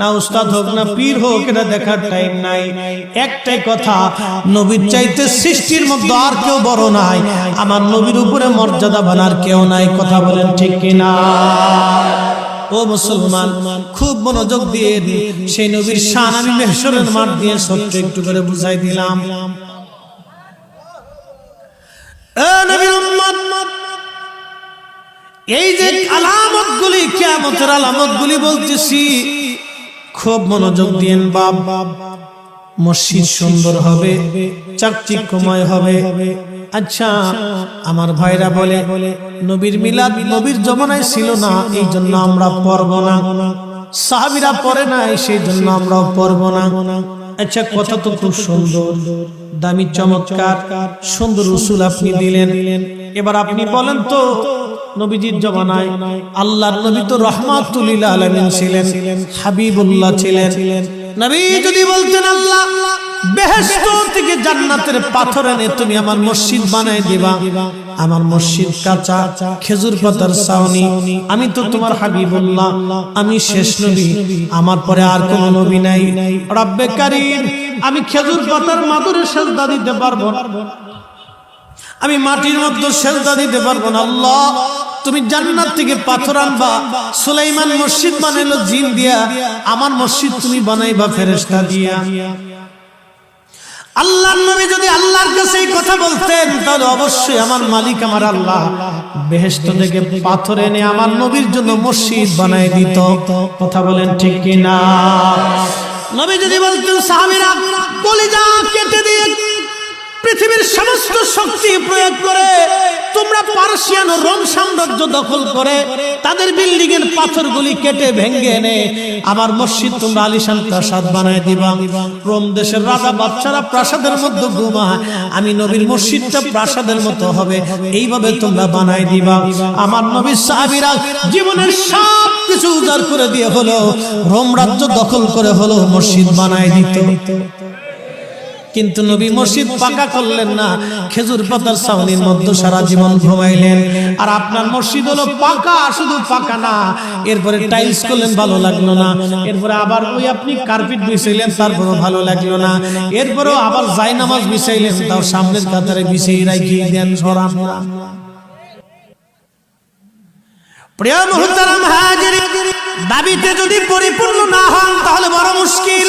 না উস্তাদ হোক, না পীর হোক, এটা দেখার টাইম নাই। একটাই কথা, নবীর চাইতে সৃষ্টির মধ্যে আর কেউ বড় নাই। আমার নবীর উপরে মর্যাদা বানার কেউ নাই, কথা বলেন ঠিক কিনা? ও মুসলমান, খুব মনোযোগ দিয়ে সেই নবীর শান আমি মেহসরের মাঠ দিয়ে সত্য একটু করে বুঝাই দিলাম। এই যে আলামত গুলি কেমতের আলামত গুলি বলতেছি খুব মনোযোগ দিয়েন বাপ। মসজিদ সুন্দর হবে, চাকচিক্যময় হবে। আচ্ছা আমার ভাইরা বলে, নবীর মিলাদ নবীর জমানায় ছিল না, এই জন্য আমরা পড়ব না। সাহাবিরা পরে নাই, সেই জন্য আমরাও পড়ব না। আচ্ছা কথা তো খুব সুন্দর, দামি, চমৎকার, সুন্দর উসুল আপনি দিলেন। এবার আপনি বলেন তো নবীজির জমানায় আল্লাহর নবী তো রহমাতুল্লিল আলমিন ছিলেন, হাবিবুল্লাহ ছিলেন। নবী যদি বলতেন, আল্লাহ তুমি বানাই দিবা। আমি তো তোমার হাবিবুল্লাহ, আমি শেষ নবী। আমার পরে আর কোন নবী নাই। রব্বে আমি খেজুর পাতার মাদুরে সেজদা দিতে পারব আমি মাটির মধ্যে সেজদা দিতে পারব না। আল্লাহ তুমি জান্নাত থেকে পাথর আনবা, সুলাইমান মসজিদ বানাইলো জিন দিয়া, আমার মসজিদ তুমি বানাইবা ফেরেশতা দিয়া। আল্লাহর নবী যদি আল্লাহর কাছে এই কথা বলতেন, তাহলে অবশ্যই আমার মালিক আমার আল্লাহ বেহেশত থেকে পাথর এনে আমার নবীর জন্য মসজিদ বানাই দিত। কথা বলেন ঠিক কি না নবী যদি বলতেন, সাহাবীরা, কলিজা কেটে দিয়ে পৃথিবীর সমস্ত শক্তি প্রয়োগ করে তোমরা পার্সিয়ান রোম সাম্রাজ্য দখল করে তাদের বিল্ডিং এর পাথরগুলি কেটে ভেঙে এনে আমার মসজিদ তোমরা আলিশান প্রাসাদ বানায় দিবা। রোম দেশের রাজা বাচ্চারা প্রাসাদের মধ্যে ঘুমায় আমি নবীর মসজিদটা প্রাসাদের মতো হবে, এইভাবে তোমরা বানায় দিবা। আমার নবীর সাহাবীরা জীবনের সব কিছু উজাড় করে দিয়ে হলো, রোম রাজ্য দখল করে হলো, মসজিদ বানায় দিত। কিন্তু নবী মসজিদ পাকা করলেন না। খেজুর পাতার ছাউনির মধ্যে সারা জীবন ঘুমাইলেন। আর আপনার মসজিদ হলো পাকা শুধু পাকা না। এরপরে টাইলস করলেন ভালো লাগল না। এরপরে আবার ওই আপনি কার্পেট বিছাইলেন তারপরে ভালো লাগল না। এরপরেও আবার জায়নামাজ বিছাইলেন তাও সামনের কাতারে বিছিয়ে রাখিয়ে দেন সরান না প্রিয় মুহতারাম হাজির দাবিতে যদি পরিপূর্ণ না হন তাহলে বড় মুশকিল।